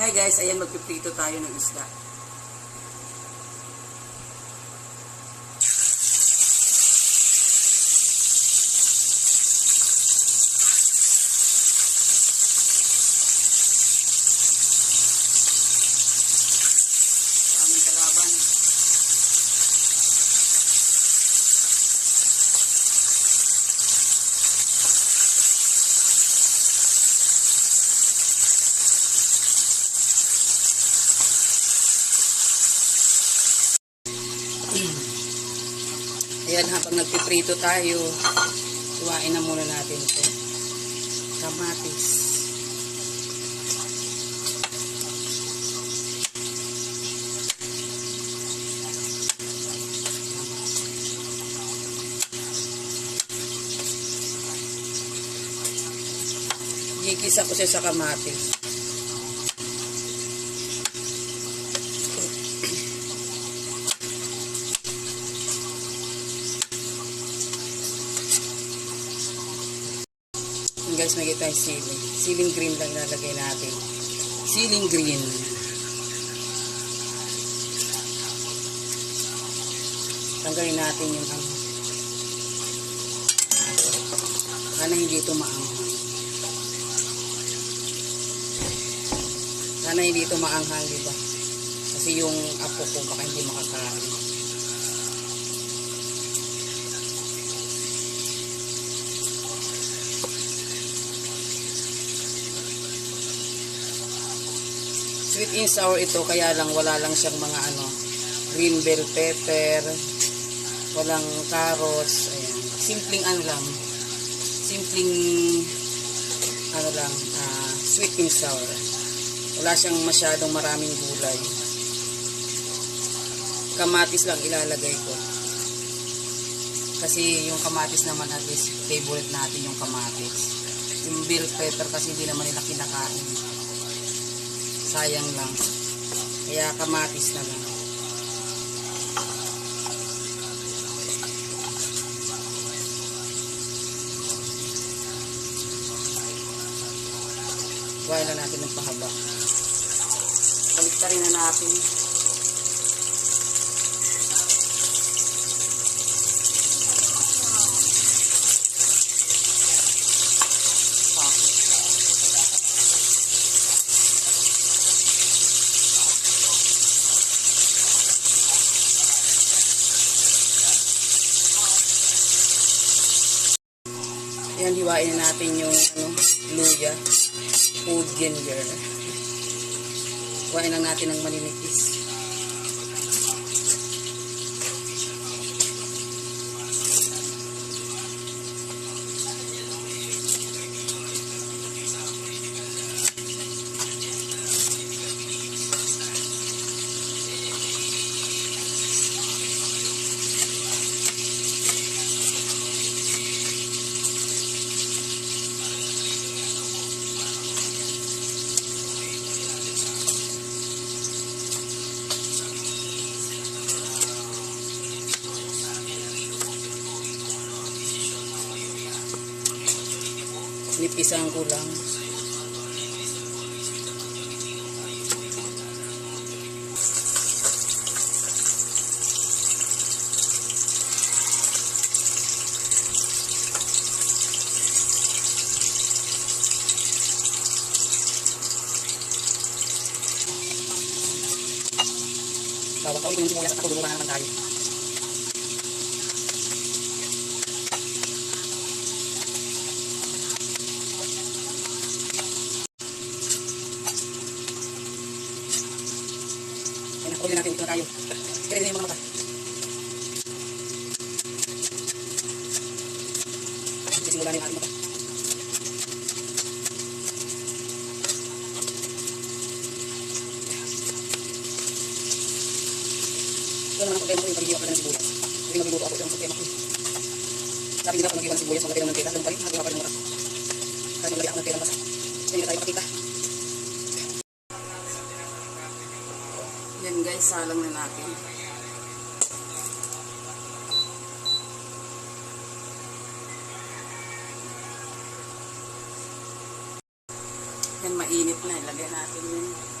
Hi guys, ayan magpiprito tayo ng isda. Nagpiprito tayo, iwain na muna natin ito. Kamatis. Gigisa ko siya sa kamatis. Yung yung ceiling. Ceiling green lang ilalagay natin. Ceiling green. Tanggalin natin yung ano. Sana hindi ito maanghang. Sana hindi ito maanghang, di ba? Kasi yung apo ko baka hindi makakain. Sweet and sour ito, kaya lang wala lang siyang mga ano, green bell pepper, walang carrots, ayan. Simpleng ano lang, simpleng ano lang, ah, sweet and sour. Wala siyang masyadong maraming gulay. Kamatis lang ilalagay ko. Kasi yung kamatis naman at least favorite natin yung kamatis. Yung bell pepper kasi hindi naman nila kinakain. Sayang lang. Kaya kamatis na lang. Buhay na natin ng pahaba. Balik pa rin na natin. Ayan, hiwain na natin yung ano, luya. Food ginger. Hiwain lang natin ng maninipis. Nipisan ko lang. Bawat ako yung sibuyas at ako na naman tayo. Kunin natin ito na tayo. Kaya na yung mga mata. Sisimula na yung ating mata. Ito naman ang problema ko yung paghihiwa pala ng sibuyas. Hindi magluluto ako, ito ang problema ko. Sabi nila kung naghiwa ng sibuyas, maglagay ng mantika, ganun pa rin, naghiwa pa ng oras. Kahit maglagay ako ng pera basta. Hindi na tayo makita. Yan guys, salang na natin. Yan, mainit na. Ilagay natin yun.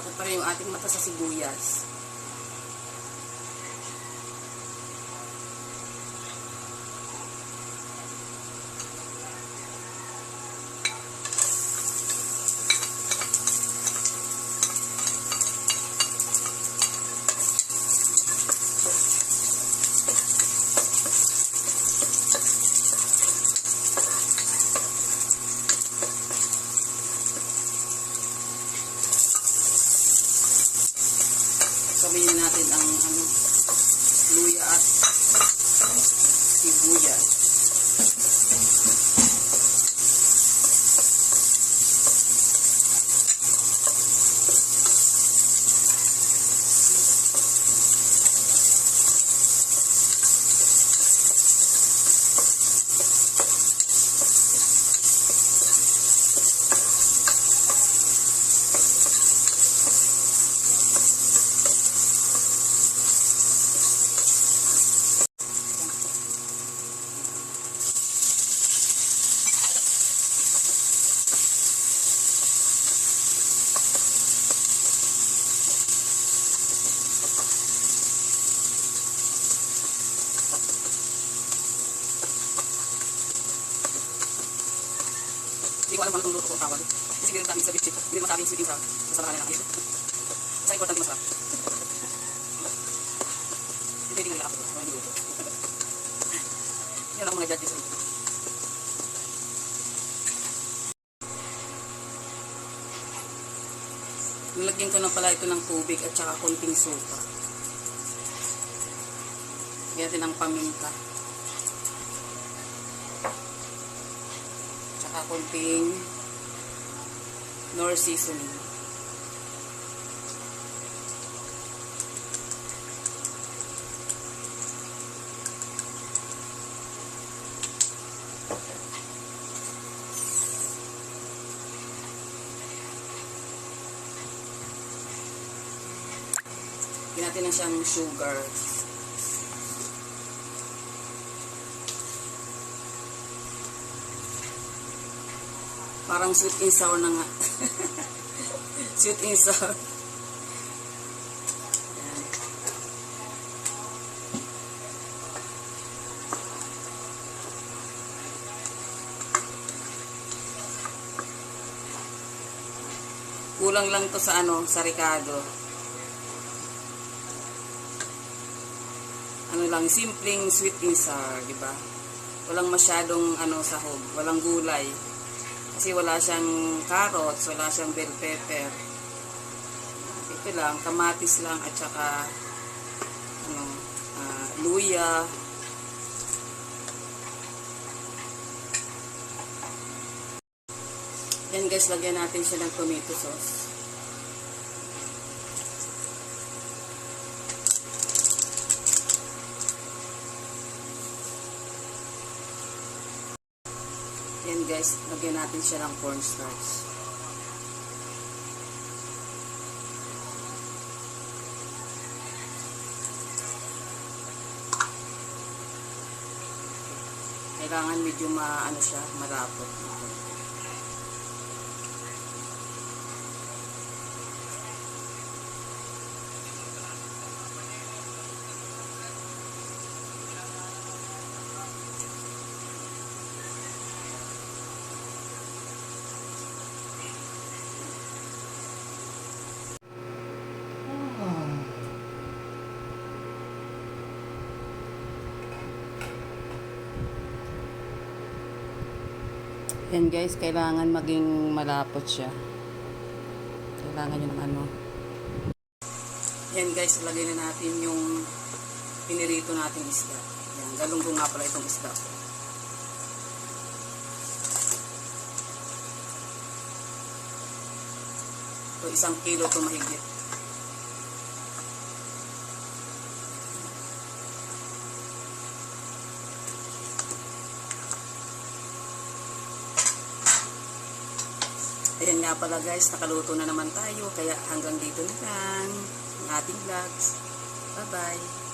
Masakit pa rin yung ating mata sa sibuyas. Sabihin natin ang ano, luya at Hindi ko alam kung ano itong luto ko ang tawag. Kasi rin natin sa bitchit. Hindi masabing sweet and sour. Basta makalala natin. Basta important yung masarap. Hindi pwedeng nila ako. Hindi luto. Yan ang mga judges. Nilagyan ko na pala ito ng tubig at saka konting suka. Lagyan natin ng paminta. Konting nor seasoning. Natin na siyang sugar. Parang sweet and sour na nga. sweet and sour. Kulang lang to sa ano, sa Ricardo. Ano lang, simpleng sweet and sour, di ba? Walang masyadong ano sahog, walang gulay. Kasi wala siyang carrots, wala siyang bell pepper. Ito lang, kamatis lang at saka ano, ah, luya. Yan guys, lagyan natin siya ng tomato sauce. Yan guys, lagyan natin siya ng cornstarch. Kailangan medyo maano siya, marapot. Yan guys, kailangan maging malapot siya. Kailangan yun ng ano. Yan guys, lagay na natin yung pinirito nating isda. Yan, galunggong nga pala itong isda. Ito, isang kilo ito mahigit. Ayan nga pala guys, nakaluto na naman tayo. Kaya hanggang dito na lang ang ating vlogs. Bye-bye.